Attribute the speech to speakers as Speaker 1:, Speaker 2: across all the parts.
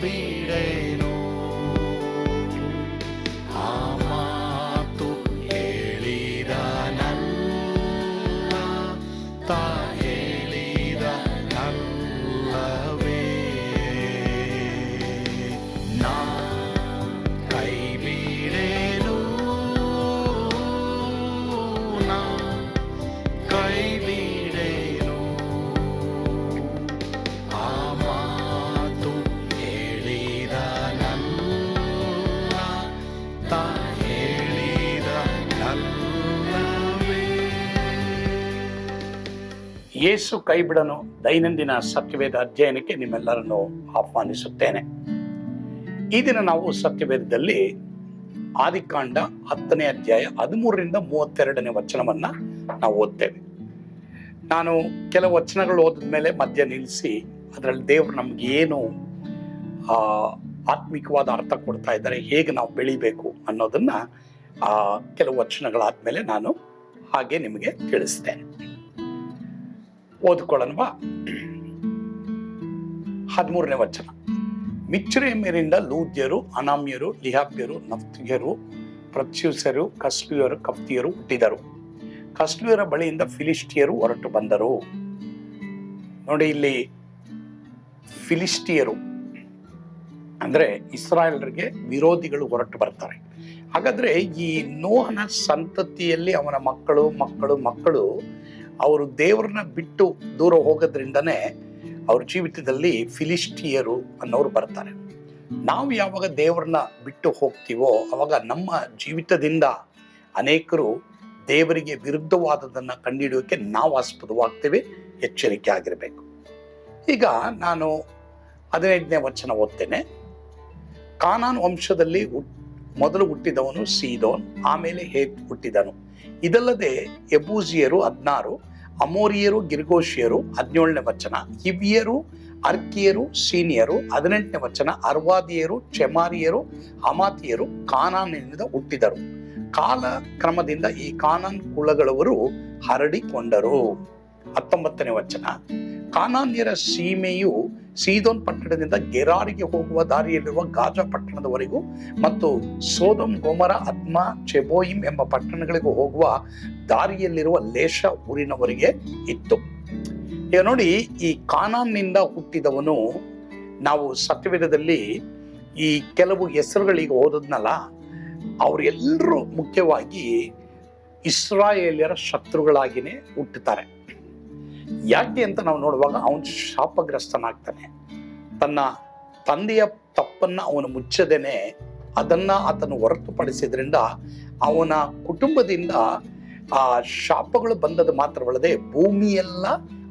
Speaker 1: be.
Speaker 2: ಯೇಸು ಕೈ ಬಿಡನು ದೈನಂದಿನ ಸತ್ಯವೇದ ಅಧ್ಯಯನಕ್ಕೆ ನಿಮ್ಮೆಲ್ಲರನ್ನು ಆಹ್ವಾನಿಸುತ್ತೇನೆ. ಈ ದಿನ ನಾವು ಸತ್ಯವೇದದಲ್ಲಿ ಆದಿಕಾಂಡ ಹತ್ತನೇ ಅಧ್ಯಾಯ ಹದಿಮೂರರಿಂದ ಮೂವತ್ತೆರಡನೇ ವಚನವನ್ನ ನಾವು ಓದ್ತೇವೆ. ನಾನು ಕೆಲವು ವಚನಗಳು ಓದಿದ ಮೇಲೆ ಮಧ್ಯ ನಿಲ್ಲಿಸಿ ಅದರಲ್ಲಿ ದೇವರು ನಮ್ಗೆ ಏನು ಆತ್ಮಿಕವಾದ ಅರ್ಥ ಕೊಡ್ತಾ ಇದ್ದಾರೆ, ಹೇಗೆ ನಾವು ಬೆಳಿಬೇಕು ಅನ್ನೋದನ್ನ, ಆ, ಕೆಲವು ವಚನಗಳಾದ್ಮೇಲೆ ನಾನು ಹಾಗೆ ನಿಮಗೆ ತಿಳಿಸ್ತೇನೆ. ಓದ್ಕೊಳ್ಳೋಣವಾ? ಹದಿಮೂರನೇ ವಚನ. ಮಿಚ್ರೇಮ್ಯರಿಂದ ಲೂದ್ಯರು, ಅನಾಮ್ಯರು ಲಿಹಾಪ್ಯರು ನಫ್ತಿಯರು, ಪ್ರತ್ಯುಸರು ಕಸ್ಲಿಯರು ಕಫ್ತಿಯರು ಹುಟ್ಟಿದರು. ಕಸ್ಲಿಯರ ಬಳಿಯಿಂದ ಫಿಲಿಸ್ಟಿಯರು ಹೊರಟು ಬಂದರು. ನೋಡಿ ಇಲ್ಲಿ ಫಿಲಿಸ್ಟಿಯರು ಅಂದ್ರೆ ಇಸ್ರಾಯೇಲರಿಗೆ ವಿರೋಧಿಗಳು ಹೊರಟು ಬರ್ತಾರೆ. ಹಾಗಾದ್ರೆ ಈ ನೋಹನ ಸಂತತಿಯಲ್ಲಿ ಅವನ ಮಕ್ಕಳು ಮಕ್ಕಳು ಮಕ್ಕಳು ಅವರು ದೇವರನ್ನ ಬಿಟ್ಟು ದೂರ ಹೋಗೋದ್ರಿಂದನೇ ಅವ್ರ ಜೀವಿತದಲ್ಲಿ ಫಿಲಿಸ್ಟಿಯರು ಅನ್ನೋರು ಬರ್ತಾರೆ. ನಾವು ಯಾವಾಗ ದೇವರನ್ನ ಬಿಟ್ಟು ಹೋಗ್ತೀವೋ ಅವಾಗ ನಮ್ಮ ಜೀವಿತದಿಂದ ಅನೇಕರು ದೇವರಿಗೆ ವಿರುದ್ಧವಾದದನ್ನ ಕಂಡುಹಿಡಿಯೋಕೆ ನಾವು ಆಸ್ಪದವಾಗ್ತೇವೆ, ಎಚ್ಚರಿಕೆ ಆಗಿರಬೇಕು. ಈಗ ನಾನು ಹದಿನೈದನೇ ವಚನ ಓದ್ತೇನೆ. ಕಾನಾನ್ ವಂಶದಲ್ಲಿ ಮೊದಲು ಹುಟ್ಟಿದವನು ಸೀದೋನ್, ಆಮೇಲೆ ಹೇತ್ ಹುಟ್ಟಿದನು. ಇದಲ್ಲದೆ ಎಬೂಜಿಯರು ಹದ್ನಾರು ಅಮೋರಿಯರು ಗಿರ್ಗೋಶಿಯರು ಹದಿನೇಳನೇ ವಚನ. ಹಿವಿಯರು ಅರ್ಕಿಯರು, ಸೀನಿಯರು, ಹದಿನೆಂಟನೇ ವಚನ. ಅರ್ವಾದಿಯರು, ಚೆಮಾರಿಯರು, ಹಮಾತಿಯರು ಕಾನಾನಿನಿಂದ ಹುಟ್ಟಿದರು. ಕಾಲ ಕ್ರಮದಿಂದ ಈ ಕಾನಾನ್ ಕುಲಗಳವರು ಹರಡಿಕೊಂಡರು. ಹತ್ತೊಂಬತ್ತನೇ ವಚನ. ಕಾನಾನ್ಯರ ಸೀಮೆಯು ಸೀದೋನ್ ಪಟ್ಟಣದಿಂದ ಗೆರಾರಿಗೆ ಹೋಗುವ ದಾರಿಯಲ್ಲಿರುವ ಗಾಜಾ ಪಟ್ಟಣದವರೆಗೂ ಮತ್ತು ಸೋದೋಮ್, ಗೋಮರ, ಅದ್ಮ ಚೆಬೋಯಿಂ ಎಂಬ ಪಟ್ಟಣಗಳಿಗೂ ಹೋಗುವ ದಾರಿಯಲ್ಲಿರುವ ಲೇಷ ಊರಿನವರಿಗೆ ಇತ್ತು. ಈಗ ನೋಡಿ, ಈ ಕಾನಾನ್ನಿಂದ ಹುಟ್ಟಿದವನು ನಾವು ಸತ್ಯವೇದದಲ್ಲಿ ಈ ಕೆಲವು ಹೆಸರುಗಳಿಗೆ ಓದದ್ನಲ್ಲ ಅವರೆಲ್ಲರೂ ಮುಖ್ಯವಾಗಿ ಇಸ್ರಾಯೇಲಿಯರ ಶತ್ರುಗಳಾಗಿನೇ ಹುಟ್ಟುತ್ತಾರೆ. ಯಾಕೆ ಅಂತ ನಾವು ನೋಡುವಾಗ ಅವನು ಶಾಪಗ್ರಸ್ತನಾಗ್ತಾನೆ. ತನ್ನ ತಂದೆಯ ತಪ್ಪನ್ನ ಅವನು ಮುಚ್ಚದೇನೆ, ಅದನ್ನ ಆತನು ಹೊರತುಪಡಿಸಿದ್ರಿಂದ ಅವನ ಕುಟುಂಬದಿಂದ ಆ ಶಾಪಗಳು ಬಂದದ್ದು ಮಾತ್ರವಲ್ಲದೆ ಭೂಮಿಯೆಲ್ಲ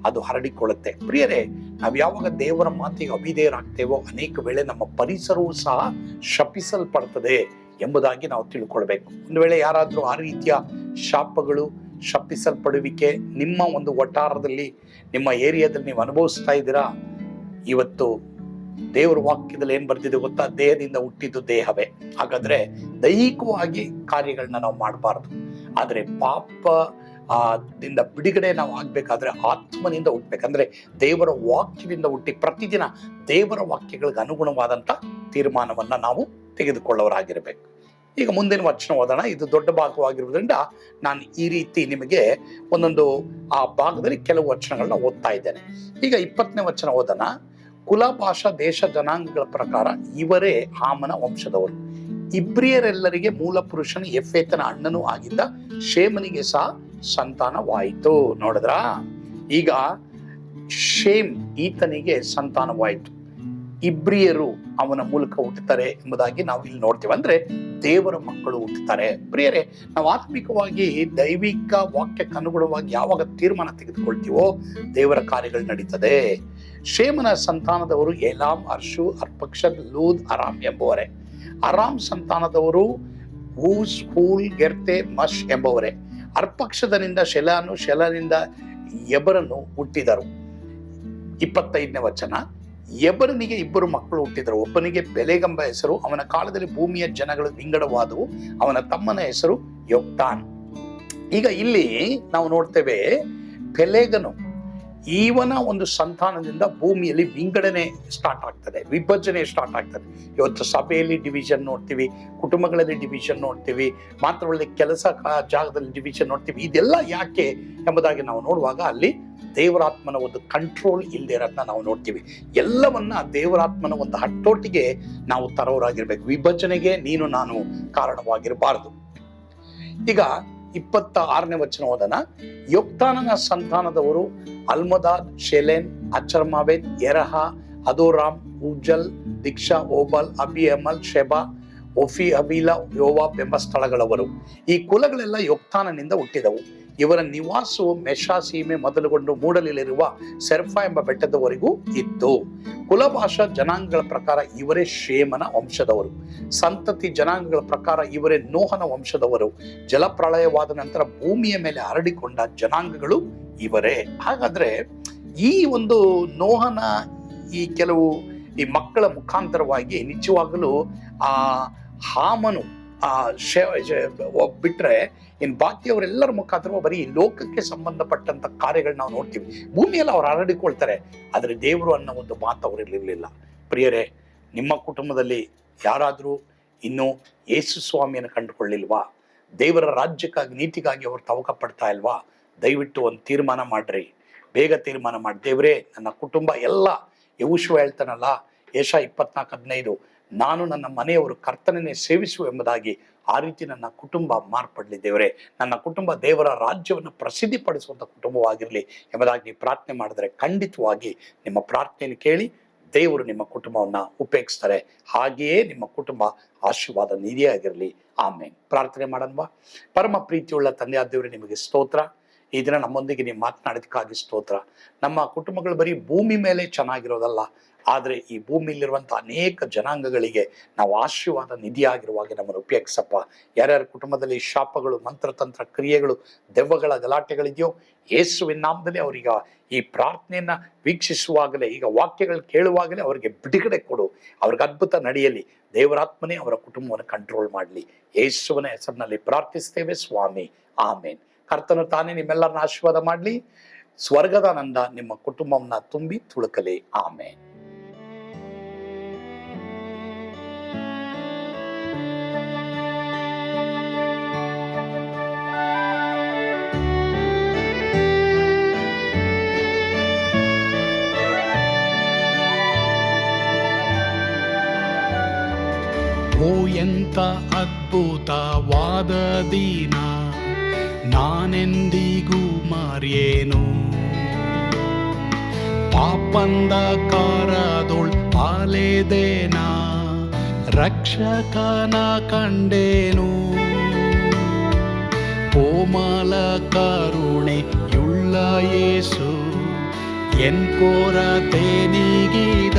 Speaker 2: ಅದು ಹರಡಿಕೊಳ್ಳುತ್ತೆ. ಪ್ರಿಯರೇ, ನಾವು ಯಾವಾಗ ದೇವರ ಮಾತಿಗೆ ಅಭಿಧೇಯರಾಗ್ತೇವೋ ಅನೇಕ ವೇಳೆ ನಮ್ಮ ಪರಿಸರವೂ ಸಹ ಶಪಿಸಲ್ಪಡ್ತದೆ ಎಂಬುದಾಗಿ ನಾವು ತಿಳ್ಕೊಳ್ಬೇಕು. ಒಂದು ವೇಳೆ ಯಾರಾದರೂ ಆ ರೀತಿಯ ಶಾಪಗಳು ಶಪಿಸಲ್ಪಡುವಿಕೆ, ನಿಮ್ಮ ಒಂದು ಒಟ್ಟಾರದಲ್ಲಿ ನಿಮ್ಮ ಏರಿಯಾದಲ್ಲಿ ನೀವು ಅನುಭವಿಸ್ತಾ ಇದ್ದೀರಾ? ಇವತ್ತು ದೇವರ ವಾಕ್ಯದಲ್ಲಿ ಏನು ಬರ್ತಿದೆ ಗೊತ್ತಾ? ದೇಹದಿಂದ ಹುಟ್ಟಿದ್ದು ದೇಹವೇ. ಹಾಗಾದ್ರೆ ದೈಹಿಕವಾಗಿ ಕಾರ್ಯಗಳನ್ನ ನಾವು ಮಾಡಬಾರ್ದು. ಆದ್ರೆ ಪಾಪ ದಿಂದ ಬಿಡುಗಡೆ ನಾವು ಆಗಬೇಕಾದ್ರೆ ಆತ್ಮನಿಂದ ಹುಟ್ಟಬೇಕಂದ್ರೆ ದೇವರ ವಾಕ್ಯದಿಂದ ಹುಟ್ಟಿ ಪ್ರತಿದಿನ ದೇವರ ವಾಕ್ಯಗಳಿಗೆ ಅನುಗುಣವಾದಂಥ ತೀರ್ಮಾನವನ್ನು ನಾವು ತೆಗೆದುಕೊಳ್ಳೋರಾಗಿರ್ಬೇಕು. ಈಗ ಮುಂದಿನ ವಚನ ಓದೋಣ. ಇದು ದೊಡ್ಡ ಭಾಗವಾಗಿರುವುದರಿಂದ ನಾನು ಈ ರೀತಿ ನಿಮಗೆ ಒಂದೊಂದು, ಆ ಭಾಗದಲ್ಲಿ ಕೆಲವು ವಚನಗಳನ್ನ ಓದ್ತಾ ಇದ್ದೇನೆ. ಈಗ ಇಪ್ಪತ್ತನೇ ವಚನ ಓದೋಣ. ಕುಲ ಭಾಷಾ ದೇಶ ಜನಾಂಗಗಳ ಪ್ರಕಾರ ಇವರೇ ಆಮನ ವಂಶದವರು. ಇಬ್ರಿಯರೆಲ್ಲರಿಗೆ ಮೂಲ ಪುರುಷನ ಎಫೇತನ ಅಣ್ಣನೂ ಆಗಿದ್ದ ಶೇಮನಿಗೆ ಸಹ ಸಂತಾನವಾಯಿತು. ನೋಡಿದ್ರ? ಈಗ ಶೇಮ್ ಈತನಿಗೆ ಸಂತಾನವಾಯಿತು. ಇಬ್ರಿಯರು ಅವನ ಮೂಲಕ ಹುಟ್ಟುತ್ತಾರೆ ಎಂಬುದಾಗಿ ನಾವು ಇಲ್ಲಿ ನೋಡ್ತೇವೆ. ಅಂದ್ರೆ ದೇವರ ಮಕ್ಕಳು ಹುಟ್ಟುತ್ತಾರೆ ಪ್ರಿಯರೇ, ನಾವು ಆತ್ಮಿಕವಾಗಿ ದೈವಿಕ ವಾಕ್ಯಕ್ಕೆ ಅನುಗುಣವಾಗಿ ಯಾವಾಗ ತೀರ್ಮಾನ ತೆಗೆದುಕೊಳ್ತೀವೋ ದೇವರ ಕಾರ್ಯಗಳು ನಡೀತದೆ. ಶೇಮನ ಸಂತಾನದವರು ಏಲಾಮ್, ಅರ್ಷು, ಅರ್ಪಕ್ಷದ್, ಲೂದ್, ಅರಾಮ್ ಎಂಬುವರೇ. ಅರಾಮ್ ಸಂತಾನದವರು ಹೂಸ್ ಹೂಲ್ ಗೆರ್ತೆ, ಮಶ್ ಎಂಬವರೇ. ಅರ್ಪಕ್ಷದನಿಂದ ಶೆಲಾನು, ಶೆಲನಿಂದ ಎಬರನ್ನು ಹುಟ್ಟಿದರು. ಇಪ್ಪತ್ತೈದನೇ ವಚನ. ಎಬರನಿಗೆ ಇಬ್ಬರು ಮಕ್ಕಳು ಹುಟ್ಟಿದರು. ಒಬ್ಬನಿಗೆ ಬೆಲೆಗಂಬ ಹೆಸರು, ಅವನ ಕಾಲದಲ್ಲಿ ಭೂಮಿಯ ಜನಗಳು ವಿಂಗಡವಾದವು. ಅವನ ತಮ್ಮನ ಹೆಸರು ಯೋಕ್ತಾನ್. ಈಗ ಇಲ್ಲಿ ನಾವು ನೋಡ್ತೇವೆ, ಪೆಲೆಗನು ಇವನ ಒಂದು ಸಂತಾನದಿಂದ ಭೂಮಿಯಲ್ಲಿ ವಿಂಗಡಣೆ ಸ್ಟಾರ್ಟ್ ಆಗ್ತದೆ, ವಿಭಜನೆ ಸ್ಟಾರ್ಟ್ ಆಗ್ತದೆ. ಇವತ್ತು ಸಭೆಯಲ್ಲಿ ಡಿವಿಷನ್ ನೋಡ್ತೀವಿ, ಕುಟುಂಬಗಳಲ್ಲಿ ಡಿವಿಷನ್ ನೋಡ್ತೀವಿ, ಮಾತ್ರವಲ್ಲದೆ ಕೆಲಸ ಕ- ಜಾಗದಲ್ಲಿ ಡಿವಿಷನ್ ನೋಡ್ತೀವಿ. ಇದೆಲ್ಲ ಯಾಕೆ ಎಂಬುದಾಗಿ ನಾವು ನೋಡುವಾಗ ಅಲ್ಲಿ ದೇವರಾತ್ಮನ ಒಂದು ಕಂಟ್ರೋಲ್ ಇಲ್ಲದೆ ಇರೋದನ್ನ ನಾವು ನೋಡ್ತೀವಿ. ಎಲ್ಲವನ್ನ ದೇವರಾತ್ಮನ ಒಂದು ಹಟ್ಟೋಟಿಗೆ ನಾವು ತರೋರಾಗಿರ್ಬೇಕು. ವಿಭಜನೆಗೆ ನೀನು ನಾನು ಕಾರಣವಾಗಿರಬಾರದು. ಈಗ ಇಪ್ಪತ್ತ ಆರನೇ ವಚನ ಓದನ ಯೋಕ್ತಾನನ ಸಂತಾನದವರು ಅಲ್ಮದಾದ್, ಶೆಲೆನ್ ಅಚರ್ಮಾವೇದ್ ಎರಹ ಅದೋರಾಮ್ ಉಜ್ಜಲ್ ದೀಕ್ಷಾ, ಓಬಲ್ ಅಬಿಯಮಲ್ ಶೆಬಾ, ಒಫಿ, ಅಬೀಲ, ಯೋವಾಬ್ ಎಂಬ ಸ್ಥಳಗಳವರು. ಈ ಕುಲಗಳೆಲ್ಲ ಯೋಕ್ತಾನನಿಂದ ಹುಟ್ಟಿದವು. ಇವರ ನಿವಾಸವು ಮೆಷಾ ಸೀಮೆ ಮೊದಲುಗೊಂಡು ಮೂಡಲಿರುವ ಸೆರ್ಫಾ ಎಂಬ ಬೆಟ್ಟದವರೆಗೂ ಇತ್ತು. ಕುಲಭಾಷಾ ಜನಾಂಗಗಳ ಪ್ರಕಾರ ಇವರೇ ಶೇಮನ ವಂಶದವರು. ಸಂತತಿ ಜನಾಂಗಗಳ ಪ್ರಕಾರ ಇವರೇ ನೋಹನ ವಂಶದವರು. ಜಲಪ್ರಳಯವಾದ ನಂತರ ಭೂಮಿಯ ಮೇಲೆ ಹರಡಿಕೊಂಡ ಜನಾಂಗಗಳು ಇವರೇ. ಹಾಗಾದ್ರೆ ಈ ಒಂದು ನೋಹನ ಈ ಕೆಲವು ಈ ಮಕ್ಕಳ ಮುಖಾಂತರವಾಗಿ ನಿಜವಾಗಲು ಆ ಹಾಮನು ಆ ಬಿಟ್ರೆ ಇನ್ ಬಾಕಿಯವರೆಲ್ಲರ ಮುಖಾಂತರ ಬರೀ ಲೋಕಕ್ಕೆ ಸಂಬಂಧಪಟ್ಟಂತ ಕಾರ್ಯಗಳು ನಾವು ನೋಡ್ತೀವಿ. ಭೂಮಿಯಲ್ಲಿ ಅವ್ರು ಹರಡಿಕೊಳ್ತಾರೆ, ಆದರೆ ದೇವರು ಅನ್ನೋ ಒಂದು ಮಾತು ಅವರಿರಲಿಲ್ಲ ಪ್ರಿಯರೇ, ನಿಮ್ಮ ಕುಟುಂಬದಲ್ಲಿ ಯಾರಾದರೂ ಇನ್ನೂ ಯೇಸು ಸ್ವಾಮಿಯನ್ನು ಕಂಡುಕೊಳ್ಳಿಲ್ವಾ? ದೇವರ ರಾಜ್ಯಕ್ಕಾಗಿ, ನೀತಿಗಾಗಿ ಅವರು ತವಕ ಪಡ್ತಾ ಇಲ್ವಾ? ದಯವಿಟ್ಟು ಒಂದು ತೀರ್ಮಾನ ಮಾಡ್ರಿ. ಬೇಗ ತೀರ್ಮಾನ ಮಾಡಿ. ದೇವರೇ, ನನ್ನ ಕುಟುಂಬ ಎಲ್ಲ ಯವುಶು ಹೇಳ್ತಾನಲ್ಲ ಯಶ ಇಪ್ಪತ್ನಾಲ್ಕು ಹದಿನೈದು ನಾನು ನನ್ನ ಮನೆಯವರು ಕರ್ತನನ್ನೇ ಸೇವಿಸುವ ಎಂಬುದಾಗಿ ಆ ರೀತಿ ನನ್ನ ಕುಟುಂಬ ಮಾರ್ಪಡಲಿ ದೇವರೇ. ನನ್ನ ಕುಟುಂಬ ದೇವರ ರಾಜ್ಯವನ್ನು ಪ್ರಸಿದ್ಧಿಪಡಿಸುವಂಥ ಕುಟುಂಬವಾಗಿರಲಿ ಎಂಬುದಾಗಿ ನೀವು ಪ್ರಾರ್ಥನೆ ಮಾಡಿದ್ರೆ ಖಂಡಿತವಾಗಿ ನಿಮ್ಮ ಪ್ರಾರ್ಥನೆಯನ್ನು ಕೇಳಿ ದೇವರು ನಿಮ್ಮ ಕುಟುಂಬವನ್ನ ಉಪಯೋಗಿಸ್ತಾರೆ. ಹಾಗೆಯೇ ನಿಮ್ಮ ಕುಟುಂಬ ಆಶೀರ್ವಾದ ನಿಧಿಯಾಗಿರಲಿ. ಆಮೇಲೆ ಪ್ರಾರ್ಥನೆ ಮಾಡನ್ವಾ ಪರಮ ಪ್ರೀತಿಯುಳ್ಳ ತಂದೆ ದೇವರೇ, ನಿಮಗೆ ಸ್ತೋತ್ರ. ಈ ದಿನ ನಮ್ಮೊಂದಿಗೆ ನೀವು ಮಾತನಾಡೋದಕ್ಕಾಗಿ ಸ್ತೋತ್ರ. ನಮ್ಮ ಕುಟುಂಬಗಳು ಬರೀ ಭೂಮಿ ಮೇಲೆ ಚೆನ್ನಾಗಿರೋದಲ್ಲ ಆದರೆ ಈ ಭೂಮಿಯಲ್ಲಿರುವಂಥ ಅನೇಕ ಜನಾಂಗಗಳಿಗೆ ನಾವು ಆಶೀರ್ವಾದ ನಿಧಿಯಾಗಿರುವಾಗ ನಮ್ಮನ್ನು ಉಪಯೋಗಿಸಪ್ಪ. ಯಾರ್ಯಾರ ಕುಟುಂಬದಲ್ಲಿ ಶಾಪಗಳು, ಮಂತ್ರತಂತ್ರ ಕ್ರಿಯೆಗಳು, ದೆವ್ವಗಳ ಗಲಾಟೆಗಳಿದೆಯೋ, ಯೇಸುವಿನ ನಾಮದಲ್ಲಿ ಅವರೀಗ ಈ ಪ್ರಾರ್ಥನೆಯನ್ನ ವೀಕ್ಷಿಸುವಾಗಲೇ, ಈಗ ವಾಕ್ಯಗಳು ಕೇಳುವಾಗಲೇ ಅವರಿಗೆ ಬಿಡುಗಡೆ ಕೊಡು. ಅವ್ರಿಗೆ ಅದ್ಭುತ ನಡೆಯಲಿ. ದೇವರಾತ್ಮನೇ ಅವರ ಕುಟುಂಬವನ್ನು ಕಂಟ್ರೋಲ್ ಮಾಡಲಿ. ಯೇಸುವನ ಹೆಸರಿನಲ್ಲಿ ಪ್ರಾರ್ಥಿಸ್ತೇವೆ, ಸ್ವಾಮಿ. ಆಮೇನ್. ಕರ್ತನು ತಾನೇ ನಿಮ್ಮೆಲ್ಲರನ್ನ ಆಶೀರ್ವಾದ ಮಾಡಲಿ. ಸ್ವರ್ಗದ ನಂದ ನಿಮ್ಮ ಕುಟುಂಬವನ್ನ ತುಂಬಿ ತುಳುಕಲಿ. ಆಮೇನ್.
Speaker 1: ಎಂತ ಅದ್ಭುತವಾದ ದಿನ ನಾನೆಂದಿಗೂ ಮರೆಯೇನು ಪಾಪಂದ ಕಾರದೊಳ್ ಆಲೆದೇನ ರಕ್ಷಕನ ಕಂಡೇನು ಕೋಮಲ ಕರುಣೆಯುಳ್ಳ ಯೇಸು ಎನ್ ಕೊರತೆ ನೀಗಿದ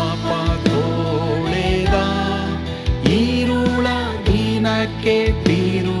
Speaker 1: నీకే తీరు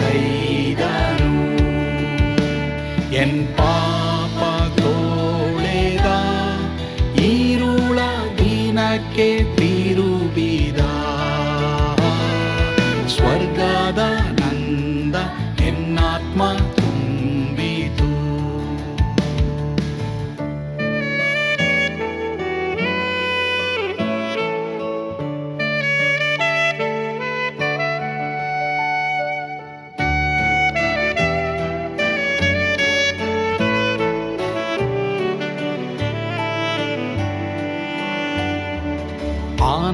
Speaker 2: ಸ್ವಸ್ಥಗೈದನು ಎನ್ ಪಾಪ ತೋಳೆದ ಈರುಳ ದಿನಕ್ಕೆ ತಿರುಬಿದ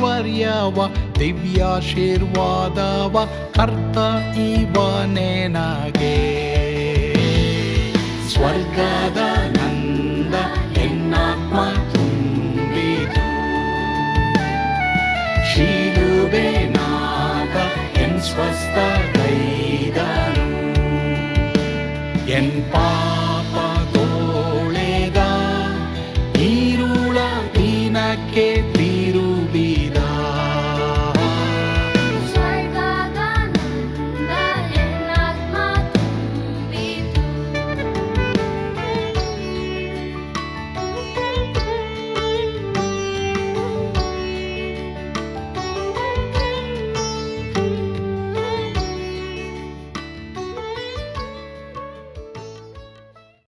Speaker 2: ಐಶ್ವರ್ಯವ ದಿವ್ಯಾಶೀರ್ವಾದವ ಕರ್ತ ಇವನೇ ನಗೆ. ಸ್ವರ್ಗದ ನಂದ ಎನ್ನಾತ್ಮ ತುಂಬಿತು. ಶೀಲುಬೆ ನಾಗ ಎನ್ ಸ್ವಸ್ಥ